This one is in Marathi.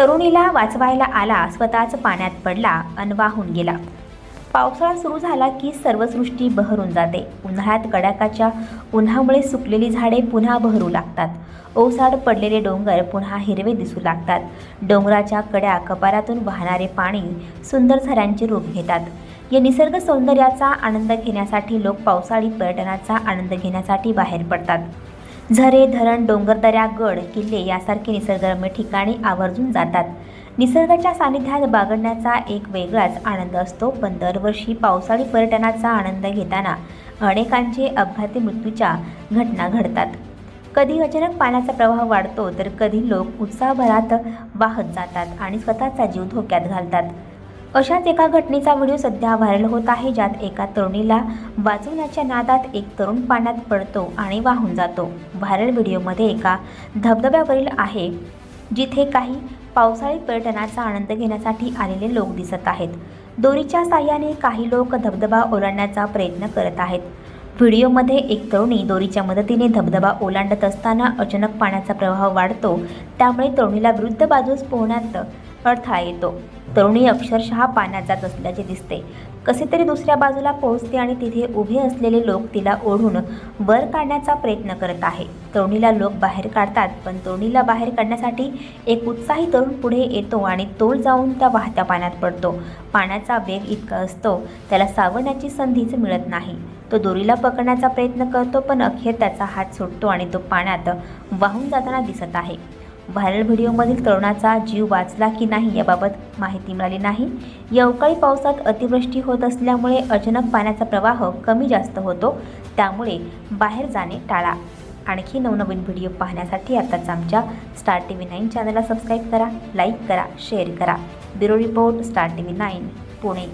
तरुणीला वाचवायला आला स्वतःच पाण्यात पडला अन वाहून गेला. पावसाळा सुरू झाला की सर्वसृष्टी बहरून जाते. उन्हाळ्यात कडाकाच्या उन्हामुळे सुकलेली झाडे पुन्हा बहरू लागतात. ओसाड पडलेले डोंगर पुन्हा हिरवे दिसू लागतात. डोंगराच्या कड्या कपारातून वाहणारे पाणी सुंदर झऱ्यांचे रूप घेतात. या निसर्ग सौंदर्याचा आनंद घेण्यासाठी लोक पावसाळी पर्यटनाचा आनंद घेण्यासाठी बाहेर पडतात. झरे धरण डोंगरदऱ्या गड किल्ले यासारखे निसर्गरम्य ठिकाणी आवर्जून जातात. निसर्गाच्या सानिध्यात बागडण्याचा एक वेगळाच आनंद असतो. पण दरवर्षी पावसाळी पर्यटनाचा आनंद घेताना अनेकांचे अपघाती मृत्यूच्या घटना घडतात. कधी अचानक पाण्याचा प्रवाह वाढतो तर कधी लोक उत्साहभरात वाहत जातात आणि स्वतःचा जीव धोक्यात घालतात. अशाच एका घटनेचा व्हिडिओ सध्या व्हायरल होत आहे ज्यात एका तरुणीला वाचवण्याच्या नादात एक तरुण पाण्यात पडतो आणि वाहून जातो. व्हायरल व्हिडिओमध्ये एका धबधब्यावरील आहे जिथे काही पावसाळी पर्यटनाचा आनंद घेण्यासाठी आलेले लोक दिसत आहेत. दोरीच्या साह्याने काही लोक धबधबा ओलांडण्याचा प्रयत्न करत आहेत. व्हिडिओमध्ये एक तरुणी दोरीच्या मदतीने धबधबा ओलांडत असताना अचानक पाण्याचा प्रवाह वाढतो त्यामुळे तरुणीला विरुद्ध बाजूस पोहण्यात अडथळा येतो. तरुणी अक्षरशः पाण्यात जात असल्याचे दिसते. कसे तरी दुसऱ्या बाजूला पोहोचते आणि तिथे उभे असलेले लोक तिला ओढून वर काढण्याचा प्रयत्न करत आहे. तरुणीला लोक बाहेर काढतात पण तरुणीला बाहेर काढण्यासाठी एक उत्साही तरुण पुढे येतो आणि तोल जाऊन त्या वाहत्या पाण्यात पडतो. पाण्याचा वेग इतका असतो त्याला सावरण्याची संधीच मिळत नाही. तो दोरीला पकडण्याचा प्रयत्न करतो पण अखेर त्याचा हात सुटतो आणि तो पाण्यात वाहून जाताना दिसत आहे. व्हायरल व्हिडिओमधील तरुणाचा जीव वाचला की नाही याबाबत माहिती मिळाली नाही. या अवकाळी पावसात अतिवृष्टी होत असल्यामुळे अचानक पाण्याचा प्रवाह कमी जास्त होतो. त्यामुळे बाहेर जाणे टाळा. आणखी नवनवीन व्हिडिओ पाहण्यासाठी आताच आमच्या स्टार टी व्ही नाईन चॅनलला सबस्क्राईब करा लाईक करा शेअर करा. Bureau report Star T V nine Pune.